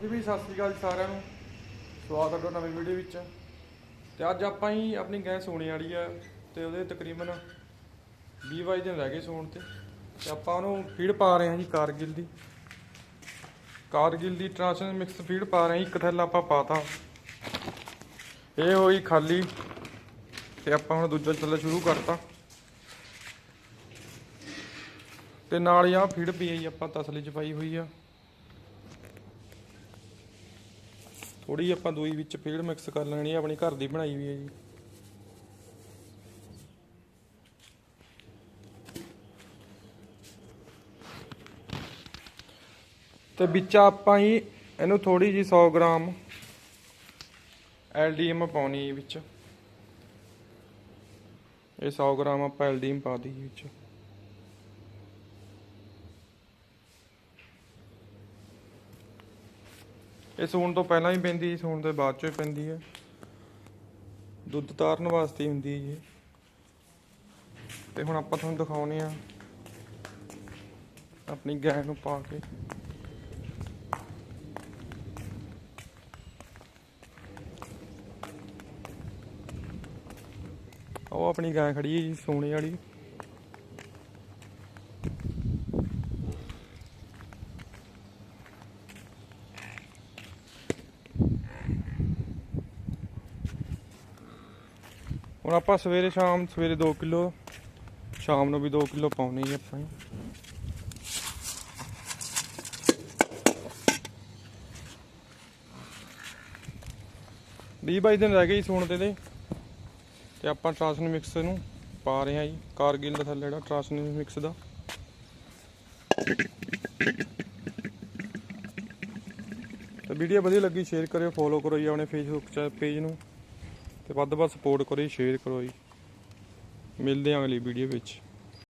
ਜੀ ਵੀ ਸਤਿ ਸ੍ਰੀ ਅਕਾਲ ਜੀ ਸਾਰਿਆਂ ਨੂੰ। ਸਵਾਗਤ ਹੈ ਤੁਹਾਡਾ ਨਵੀਂ ਵੀਡੀਓ ਵਿੱਚ। ਤੇ ਅੱਜ ਆਪਾਂ ਹੀ ਆਪਣੀ ਗੈਸ ਸੋਣੇ ਵਾਲੀ ਆ ਤੇ ਉਹਦੇ ਤਕਰੀਬਨ 20 22 ਦਿਨ ਰਹਿ ਗਏ ਸੌਣ ਤੇ। ਤੇ ਆਪਾਂ ਉਹਨੂੰ ਫੀਡ ਪਾ ਰਹੇ ਹਾਂ ਜੀ ਕਾਰਗਿਲ ਦੀ। ਕਾਰਗਿਲ ਦੀ ਟ੍ਰਾਂਸਨ ਮਿਕਸ ਫੀਡ ਪਾ ਰਹੇ ਹਾਂ ਇੱਕ ਥੈਲਾ ਆਪਾਂ ਪਾਤਾ। ਇਹ ਹੋਈ ਖਾਲੀ ਤੇ ਆਪਾਂ ਹੁਣ ਦੂਜਾ ਥੈਲਾ ਸ਼ੁਰੂ ਕਰਤਾ। ਤੇ ਨਾਲ ਹੀ ਆ ਫੀਡ ਪਈ ਆ ਆਪਾਂ ਤਸਲੀ ਚ ਪਾਈ ਹੋਈ ਆ। ਥੋੜੀ ਆਪਾਂ ਦੂਈ ਵਿੱਚ ਫੀਡ ਮਿਕਸ ਕਰ ਲੈਣੀ ਆ, ਆਪਣੀ ਘਰ ਦੀ ਬਣਾਈ ਵੀ ਹੈ ਜੀ। ਤੇ ਵਿੱਚ ਆਪਾਂ ਹੀ ਇਹਨੂੰ ਥੋੜੀ ਜੀ 100 ਗ੍ਰਾਮ ਐਲਡੀਐਮ ਪਾਉਣੀ ਵਿੱਚ। ਇਹ 100 ਗ੍ਰਾਮ ਆਪਾਂ ਐਲਡੀਐਮ ਪਾ ਦਈਏ ਵਿੱਚ। ਇਹ ਸੂਣ ਤੋਂ ਪਹਿਲਾਂ ਹੀ ਪੈਂਦੀ ਹੈ ਸੂਣ ਦੇ ਬਾਅਦ ਚੋਂ ਹੀ ਪੈਂਦੀ ਹੈ। ਦੁੱਧ ਤਾਰਨ ਵਾਸਤੇ ਹੁੰਦੀ ਹੈ ਜੀ ਤੇ ਹੁਣ ਆਪਾਂ ਤੁਹਾਨੂੰ ਦਿਖਾਉਨੇ ਆ ਆਪਣੀ ਗਾਂ ਨੂੰ ਪਾ ਕੇ। ਉਹ ਆਪਣੀ ਗਾਂ ਖੜੀ ਹੈ ਜੀ, ਸੋਨੇ ਵਾਲੀ। ਹੁਣ ਆਪਾਂ ਸਵੇਰੇ ਸ਼ਾਮ, ਸਵੇਰੇ 2 ਕਿਲੋ, ਸ਼ਾਮ ਨੂੰ ਵੀ 2 ਕਿਲੋ ਪਾਉਣੇ ਹੀ ਆਪਾਂ ਵੀਹ ਬਾਈ ਦਿਨ ਰਹਿ ਗਏ ਜੀ ਸੂਣ ਤੇ ਦੇ ਤੇ। ਆਪਾਂ ਟ੍ਰਾਂਸਨ ਮਿਕਸ ਨੂੰ ਪਾ ਰਹੇ ਹਾਂ ਜੀ। ਕਾਰਗਿਲ ਦਾ ਥੱਲੇ ਜਿਹੜਾ ਟ੍ਰਾਂਸਨ ਮਿਕਸ ਦਾ। ਤੇ ਵੀਡੀਓ ਵਧੀਆ ਲੱਗੀ ਸ਼ੇਅਰ ਕਰਿਓ ਫੋਲੋ ਕਰੋ ਜੀ ਆਪਣੇ ਫੇਸਬੁੱਕ ਪੇਜ ਨੂੰ। ਤੇ ਵੱਧ ਤੋਂ ਵੱਧ ਸਪੋਰਟ ਕਰੋ ਜੀ ਸ਼ੇਅਰ ਕਰੋ ਜੀ। ਮਿਲਦੇ ਹਾਂ ਅਗਲੀ ਵੀਡੀਓ ਵਿੱਚ।